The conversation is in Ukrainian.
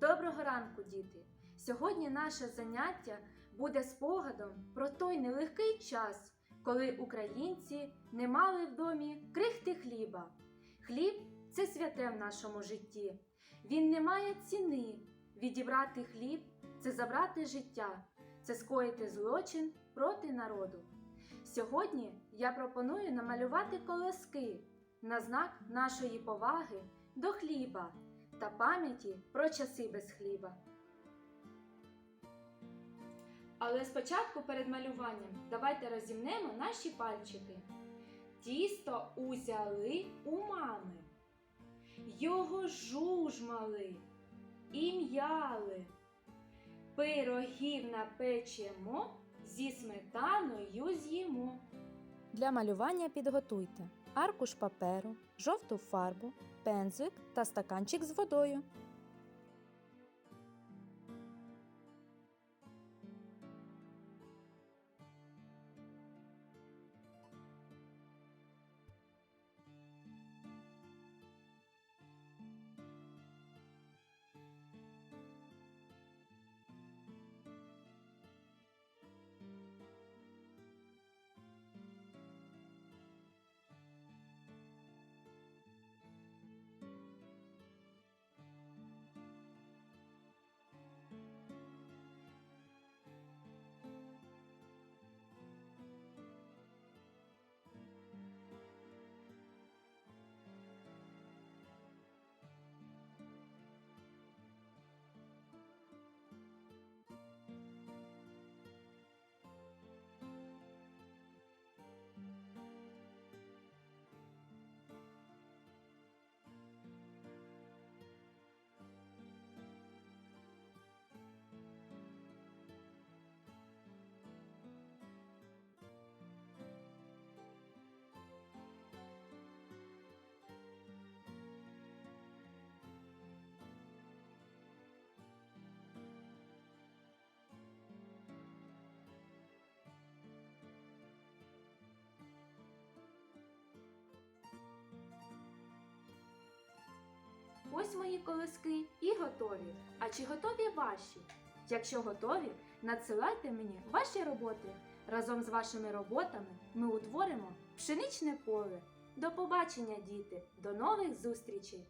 Доброго ранку, діти! Сьогодні наше заняття буде спогадом про той нелегкий час, коли українці не мали в домі крихти хліба. Хліб це святе в нашому житті. Він не має ціни. Відібрати хліб це забрати життя, це скоїти злочин проти народу. Сьогодні я пропоную намалювати колоски на знак нашої поваги до хліба та пам'яті про часи без хліба. Але спочатку перед малюванням давайте розімнемо наші пальчики. Тісто узяли у мами, його жужмали і м'яли. Пирогів напечемо, зі сметаною з'їмо. Для малювання підготуйте аркуш паперу, жовту фарбу, пензлик та стаканчик з водою. Ось мої колоски і готові. А чи готові ваші? Якщо готові, надсилайте мені ваші роботи. Разом з вашими роботами ми утворимо пшеничне поле. До побачення, діти! До нових зустрічей!